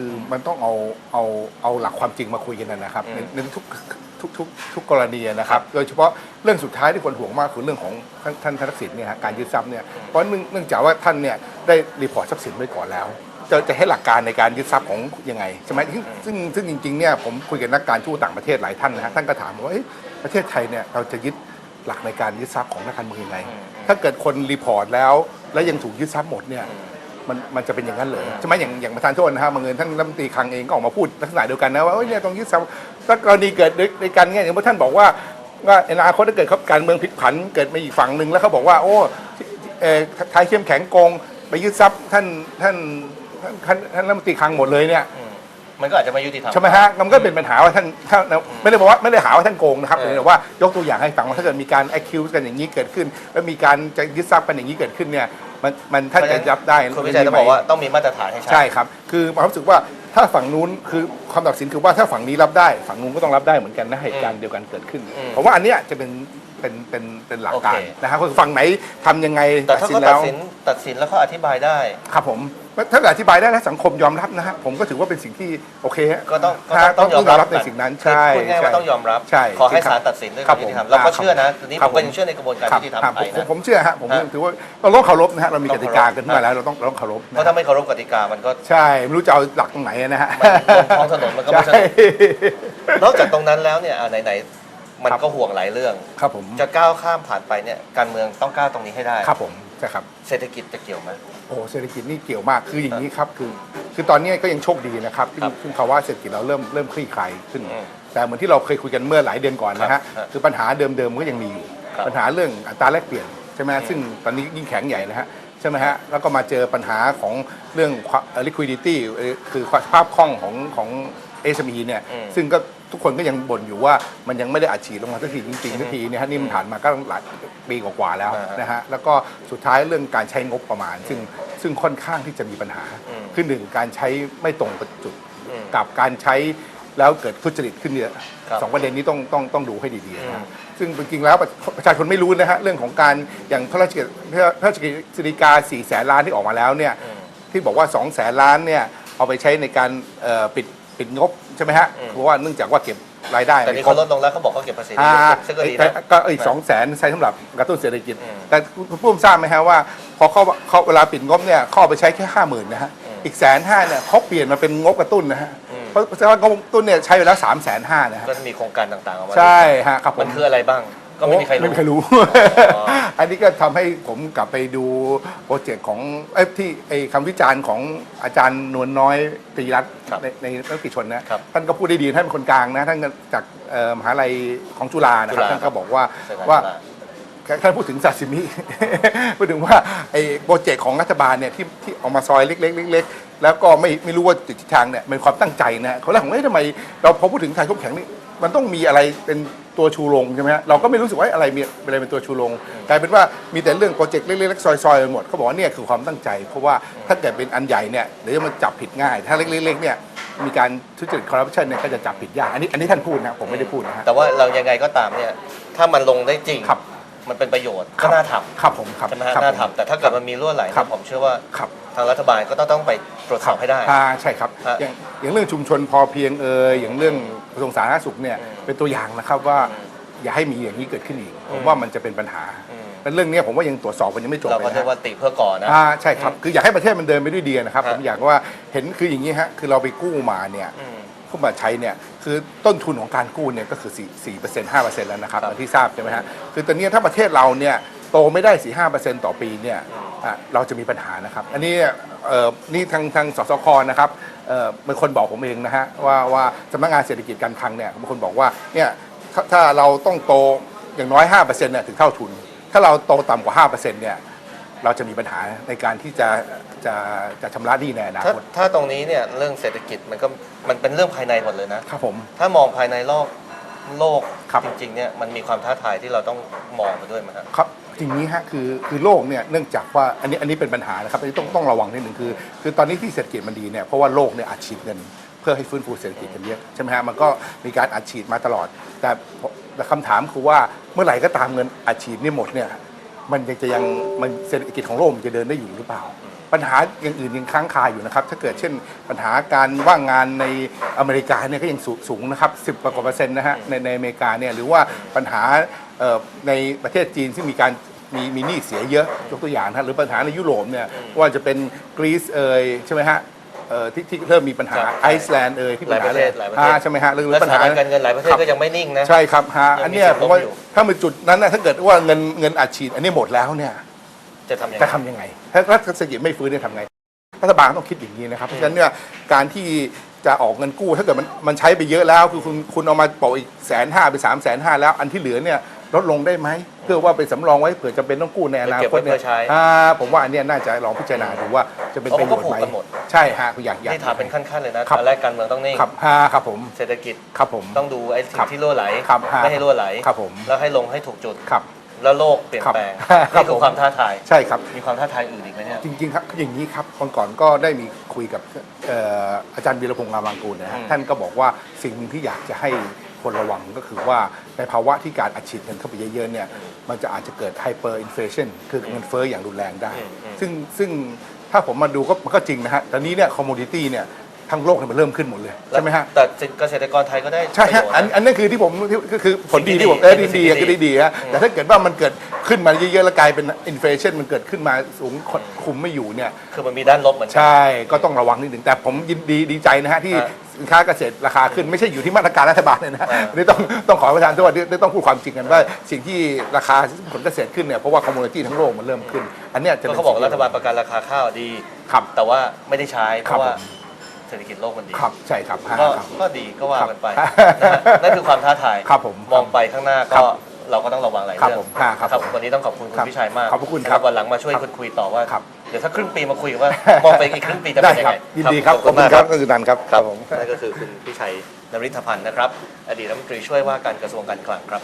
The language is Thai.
คือมันต้องเอาเอาเอาหลักความจริงมาคุยกันนะครับอืมในในทุกทุกทุกทุกกรณีนะครับ โดยเฉพาะเรื่องสุดท้ายที่คนห่วงมากคือเรื่องของท่านท่านทักษิณเนี่ยฮะการยึดทรัพย์เนี่ยเพราะเนื่องเนื่องจากว่าท่านเนี่ยได้รีพอร์ตทรัพย์สินไว้ก่อนแล้ว จะจะให้หลักการในการยึดทรัพย์ของยังไงใช่ไหมซึ่งซึ่งซึ่งจริงๆเนี่ยผมคุยกับนักการทูตต่างประเทศหลายท่านนะฮะท่านก็ถามว่าเอ๊ะประเทศไทยเนี่ยเราจะยึดหลักในการยึดทรัพย์ของนักการเมืองยังไงอืมถ้าเกิดคนรีพอร์ตแล้ว แล้วยังถูกยึดทรัพย์หมดเนี่ย มันมันจะเป็นอย่างนั้นเลยใช่ไหมอย่างอย่างประธานโทษนะฮะบางเงินท่านรัฐมนตรีคลังเองก็ออกมาพูดลักษณะเดียวกันนะว่าเอ้ยเนี่ยต้องยึดทรัพย์ถ้ากรณีเกิดด้วยกันเนี่ยอย่างเมื่ท่านบอกว่าว่าในอนาคตถ้าเกิดเขาการเมืองพลิกผันเกิดมาอีกฝั่งหนึ่งแล้วเขาบอกว่า โอ้เอ่อไทยเข้มแข็งโกงไปยึดทรัพย์ท่านท่านท่านท่านรัฐมนตรีคลังหมดเลยเนี่ย มมันก็อาจจะไม่ยุติธรรม ใช่ไหมฮะมันก็เป็นปัญหาว่าท่านท่านไม่ได้บอกว่าไม่ได้หาว่าท่านโกงนะครับเออ แต่ว่ายกตัวอย่างให้ฟังว่าถ้าเกิดมีการ accuse กันอย่างนี้เกิดขึ้น แล้วมีการจะยึดทรัพย์กันอย่างนี้เกิดขึ้นเนี่ยมันมันท่านจะรับได้คุณวิชัยต้องบอกว่าต้องมีมาตรฐานให้ชัด ใช่ครับ คือความรู้สึกว่าถ้าฝั่งนู้นคือความตัดสินคือว่าถ้าฝั่งนี้รับได้ ฝั่งนู้นก็ต้องรับได้เหมือนกันนะเหตุการณ์เดียวกันเกิดขึ้นอืม ผมว่าอันเนี้ยจะเป็น เป็นเป็นเป็นหลักการโอเค นะครับคือฝั่งไหนทำยังไงแต่ตัดถ้าสินเขาตัแล้ดวสินตัดสินแล้วเขาอธิบายได้ ครับผมถ้าเกิดอธิบายได้และสังคมยอมรับนะฮะผมก็ถือว่าเป็นสิ่งที่โอเคฮะก็ต้องฮะก็ต้องต้องยอมรับในสิ่งนั้นคือใช่พูดง่ายๆใช่ว่าต้องยอมรับ ใช่ขอให้ครับศาลตัดสินด้วยคครัวาบมยุติธรรมผมเราก็ครับเชื่อนะทีนี้ครัผบมก็ผมยังเชื่อในกระบวนการครับยุติธรรมครับไทยผมนะ ผมเชื่อฮะผมฮะถือว่าเราต้องเคารพนะฮะเรามีกติกากันต้ขึ้องนเคารพมาแล้วเราต้องเราต้องเคารพเพนะราะถ้าไม่เคารพกติกามันก็ใช่ไม่รู้จะเอาหลักตรงไหนนะฮะมันบนท้องถนนมันก็ไม่สใช่ นุกนอกจากตรงนั้นแล้วเนี่ยอะไหนๆ มันครับก็ห่วงหลายเรื่อง ครับผมจะก้าวข้ามผ่านไปเนี่ยการเมืองต้องก้าวตรงนี้ให้ได้ครับผมใช่ครับ เศรษฐกิจจะเกี่ยวไหมโอ้เศรษฐกิจนี่เกี่ยวมากคืออย่างนี้ครับคือ คือตอนนี้ก็ยังโชคดีนะครับที่ครับซึ่งภาวะเศรษฐกิจเราเริ่มเริ่มคลี่คลายขึ้นอืมแต่เหมือนที่เราเคยคุยกันเมื่อหลายเดือนก่อนนะครัฮะบครับคือปัญหาเดิมๆก็ยังมีอยู่ครับปัญหาเรื่องอัตราแลกเปลี่ยนใช่ไหมฮะอืมซึ่งตอนนี้ยิ่งแข็งใหญ่นะฮะใช่ไหมฮะแล้วก็มาเจอปัญหาของเรื่องความเอ่อ liquidity เอ่อคือสภาพคล่องของของ SME เนี่ยอืมซึ่งก็ทุกคนก็ยังบ่นอยู่ว่ามันยังไม่ได้อัดฉีดลงมาสักทีจริงๆสักทีเนี่ยฮะนี่มันผ่านมาก็หลายปีกว่าๆแล้วอ่าฮะนะฮะแล้วก็สุดท้ายเรื่องการใช้งบประมาณ ซึ่งซึ่งค่อนข้างที่จะมีปัญหาอืมคือหนึ่งการใช้ไม่ตรงกับจุดอืมกับการใช้แล้วเกิดทุจริตขึ้นเยอะครับสองประเด็นนี้ต้องต้องต้องดูให้ดีๆอืนะมฮะซึ่งจริงๆแล้วประประชาชนไม่รู้นะฮะเรื่องของการอย่างพระราชกิจพระราชกิจสิกา4แสนล้านที่ออกมาแล้วเนี่ยอืมที่บอกว่า2แสนล้านเนี่ยเอาไปใช้ในการเอ่อปิด ปิดงบใช่ไหมฮะ อืม เพราะว่าเนื่องจากว่าเก็บรายได้แต่นี่ไม่ครเขาบลดลงแล้วเขาบอกเขาเก็บภาษีได้อ่าเยอะขึ้นซึ่งก็ดีแต่นะ ก็อีกสองแสนใช้สำหรับกระตุ้นเศรษฐกิจ อืมแต่คุณผู้ชมทราบไหมฮะว่า พอเขาเขาเวลาปิดงบเนี่ยเขาเอาไปใช้แค่ห้าหมื่นนะฮะ อืมอีกแสนห้าเนี่ยเขาเปลี่ยนมาเป็นงบกระตุ้นนะฮะ อืม เพราะเพราะว่างบกระตุ้นเนี่ยใช้ไปแล้วสามแสนห้านะฮะ ก็จะมีโครงการต่างๆออกมาใช่ฮะครับผมันคืออะไรบ้าง ก็ไม่มีใครไม่รู้มีใครรู้ อ๋ออั นนี้ก็ทำให้ผมกลับไปดูโปรเจกต์ของเอ้ยที่ไอ้คำวิจารณ์ของอาจารย์นวลน้อยตรีรัตน์ครับในในนักกิจชนนะครับท่านก็พูดได้ดีท่านเป็นคนกลางนะท่านก็จากเอ่อมหาลัยของจุฬานะครับจุฬา ท่านก็บอกว่าใช่ครับว่าจุฬาท่านพูดถึงซาซิมิ พูดถึงว่าไอ้โปรเจกต์ของรัฐบาลเนี่ยที่ที่ออกมาซอยเล็กๆเล็กๆแล้วก็ไม่ไม่รู้ว่าจุดทิศทางเนี่ยเป็นความตั้งใจนะเขาแรกผมเอ้ยทำไมเราพอพูดถึงไทยทุกแข็งนี่มันต้องมีอะไรเป็น ตัวชูโรงใช่ไหมฮะเราก็ไม่รู้สึกว่าอะไรมีอะไรเป็นตัวชูโรงกลายเป็นว่ามีแต่เรื่องโปรเจกต์เล็กๆซอยๆไปหมดเขาบอกว่าเนี่ยคือความตั้งใจ เพราะว่าถ้าเกิดเป็นอันใหญ่เนี่ยเดี๋ยวมันจับผิดง่าย ถ้าเล็กๆเนี่ยมีการทุจริตคอร์รัปชันเนี่ยก็จะจับผิดยากอันนี้อันนี้ท่านพูดนะผมไม่ได้พูดนะฮะ แต่ว่าเรายังไงก็ตามเนี่ยถ้ามันลงได้จริงครับ มันเป็นประโยชน์ครัก็บน่าทครับผมครับำใช่ไหมฮะครับน่าผม ทำแต่ถ้าเกิดมันมีรั่วไหลครัเนี่ยบผมเชื่อว่า ครับ ทางรัฐบาลก็ต้องต้องไปตรวจสอบให้ได้ อ่าใช่ครับฮะอย่างอย่างเรื่องชุมชนพอเพียงเอ่ยอย่างเรื่องกระทรวงสาธารณสุขเนี่ยอืมเป็นตัวอย่างนะครับว่าอืมอย่าให้มีอย่างนี้เกิดขึ้นอีกผอืมมว่ามันจะเป็นปัญหาอืม และเรื่องเนี้ยผมว่ายังตรวจสอบมันยังไม่จบเราเลก็ยเรียกนะว่าติเพื่อก่อนนะ อ่าใช่ครับอืมคืออยากให้ประเทศมันเดินไปด้วยดีนะครับฮะ ผมอยากว่าเห็นคืออย่างนี้ฮะคือเราไปกู้มาเนี่ย อืมกู้มาใช้เนี่ยคือต้นทุนของการกู้เนี่ยก็คือ4 4เปอร์เซ็นต์5เปอร์เซ็นต์แล้วนะครับครับ อย่างที่ทราบใช่ไหมฮะคือตอนนี้ถ้าประเทศเราเนี่ยโตไม่ได้ 4 5เปอร์เซ็นต์ต่อปีเนี่ย อืมอะเราจะมีปัญหานะครับ อันนี้เอ่อนี่ทางทางสสคนะครับเอ่อเป็นคนบอกผมเองนะฮะว่าว่าสำนักงานเศรษฐกิจการคลังเนี่ยเป็นคนบอกว่าเนี่ยถ้าถ้าเราต้องโตอย่างน้อย5%เนี่ยถึงเท่าทุน ถ้าเราโตต่ำกว่า5%เนี่ยเราจะมีปัญหาในการที่จะจะจะชำระหนี้ในอนาถ้าคตถ้าตรงนี้เนี่ยเรื่องเศรษฐกิจมันก็มันเป็นเรื่องภายในหมดเลยนะ ครับผม ถ้ามองภายในโลกโลกครับ จริงๆเนี่ยมันมีความท้าทายที่เราต้องมองไปด้วยไหมครับ ครับ จริงนี้ฮะคือคือโลกเนี่ยเนื่องจากว่าอันนี้อันนี้เป็นปัญหานะครับอันนี้ต้องต้องระวังนิดหนึ่งคือ คือตอนนี้ที่เศรษฐกิจมันดีเนี่ยเพราะว่าโลกเนี่ยอัดฉีดเงินเพื่อให้ฟื้นฟูเศรษฐกิจกันเยอะใช่ไหมฮะมันก็มีการอัดฉีดมาตลอด แต่แต่คำถามคือว่าเมื่อไหร่ก็ตามเงินอัดฉีดนี่หมดเนี่ยมันยังจะยังมันเศรษฐกิจของโลกมันจะเดินได้อยู่หรือเปล่า ปัญหาอย่างอื่นยังค้างคาอยู่นะครับถ้าเกิดเช่นปัญหาการว่างงานในอเมริกาเนี่ยก็ยังสูงนะครับสิบกว่าเปอร์เซ็นต์นะฮะในในอเมริกาเนี่ยหรือว่าปัญหา ในประเทศจีนซึ่งมีการมีมีหนี้เสียเยอะยกตัวอย่างนะฮะหรือปัญหาในยุโรปเนี่ยว่าจะเป็นกรีซเอยใช่ไหมฮะเอ่อที่ที่เริ่มมีปัญหาครับไอซ์แลนด์เอยที่ปัญหาหลายประเทศหลายประเทศ อ่ใช่ไหมฮะหรือหรืและอปัญสถาหานการณ์เงินหลายประเทศครับก็ยังไม่นิ่งนะ ใช่ครับฮะยังมีอันเนี้ยสิทธิ์ผมว่าล้มอยู่ ถ้าเป็นจุดนั้นนะถ้าเกิดว่าเงินเงินอัดฉีดอันนี้หมดแล้วเนี่ยจะทำยังไงจะทำยังไง ถ้ารัฐเศรษฐกิจไม่ฟื้นเนี่ยทำไง รัฐบาลต้องคิดอย่างนี้นะครับ เพราะฉะนั้นเนี่ยการที่จะออกเงินกู้ถ้าเกิดมันมันใช้ไปเยอะแล้ว คือคุณคุณเอามาโปะอีกแสนห้าไปสามแสนห้าแล้ว อันที่เหลือเนี่ย ลดลงได้ไหม เพื่อว่าไปสำรองไว้เผื่อจะเป็นต้องกู้ในอนาเก็บคตไว้เพื่เนี่อยใช้อ่าผมว่าอันเนี้ยน่าจะลองพิจารณาดูว่าจะเป็นเพประราะโยมันชน์ไหมก็ผูกกันหมด ใช่ฮะอยากอยาก นี่ถามเป็นขั้นๆเลยนะครับ ตอนแรกการเมืองต้องนิ่งครับฮะครับผมเศรษฐกิจครับผม ต้องดูไอ้สิ่ครังบที่รั่วไหลครับฮะไม่ให้รั่วไหลครับผม แล้วให้ลงให้ถูกจุด ครับ แล้วโลกเปลี่ยนแปลงครับนี่คืผอม ความท้าทาย ใช่ครับ มีความท้าทายอื่นอีกไหมเนี่ย จริงๆครับคืออย่างนี้ครับก่อนก่อนก็ได้มีคุยกับเอ่ออาจารย์วีรพงษ์งามวางกูลนะฮะอืมท่านก็บอกว่าสิ่งหนึ่งที่อยากจะให้ คนระวังก็คือว่าในภาวะที่การอัดฉีดเงินเข้าไปเยอะๆเนี่ยมันจะอาจจะเกิดไฮเปอร์อินฟลชันคือเงินเฟ้ออย่างรุนแรงได้อืมอืมซึ่งซึ่งถ้าผมมาดูก็มันก็จริงนะฮะตอนนี้เนี่ยคอมมูนิตี้เนี่ย ทั้งโลกเนี่ยมันเริ่มขึ้นหมดเลยใช่ไหมฮะ แต่เกษตรกรไทยก็ได้ใช่ประฮะโยชน์อันนะอันนั้นคือที่ผมที่คือคือผลดีสิ่งที่ที่ผมดีเออเป็นดีสิ่งดีที่ก็ดีดีดีฮะแต่ถ้าเกิดว่ามันเกิดขึ้นมาเยอะๆแล้วกลายเป็นอินฟลชันมันเกิดขึ้นมาสูงคุมไม่อยู่เนี่ยคือมันมีด้านลบเหมือนกัใช่ก็ต้องระวังนิดหนึ่งแต่ผมยินดีดีใจนะฮะที่ฮะสินค้าเกษตรราคาขึ้นไม่ใช่อยู่ที่มาตรการรัฐบาลเลยนะอ่าอันนี่ต้องต้องขอประทานโทษที่ต้องพูดความจริงกันว่าสิ่งที่ราคาผลเกษตรขึ้นเนี่ยเพราะว่าคอมมูนิตี้ทั้งโลกมันเริ่มขึ้น อันเนี้ยจะก็ป็นเขาบอกสิ่งที่รัฐบาลประกันราคาข้าวดีครับแต่ว่าไม่ได้ใช้เพครับราะว่าผม เศรษฐกิจโลกมันดี ครับใช่ครับฮะก็ครับ ก็ดีก็ว่ากันไปครับนะฮะนั่นคือความท้าทายครับผมมองไปข้างหน้าครัก็บเราก็ต้องระวังหลายครับเรื่องผมฮะครับผมวันนี้ต้องขอบคุณคุครัณบพิชัยมากขอบพระคุณครับวันหลังมาช่วยครับคุณคุยต่อว่า ครับ เดี๋ยวถ้าครึ่งปีมาคุยกันว่ามองไปอีกครึ่งปีจะได้เป็นยังครัไงบยินดีครับขขออบบคุคุณณมากคครัรับบคุณสุนันท์ครับครับผม นั่นก็คือคุณพิชัยนริธพันธ์นะครับ อดีตรัฐมนตรีช่วยว่าการกระทรวงการคลังครับ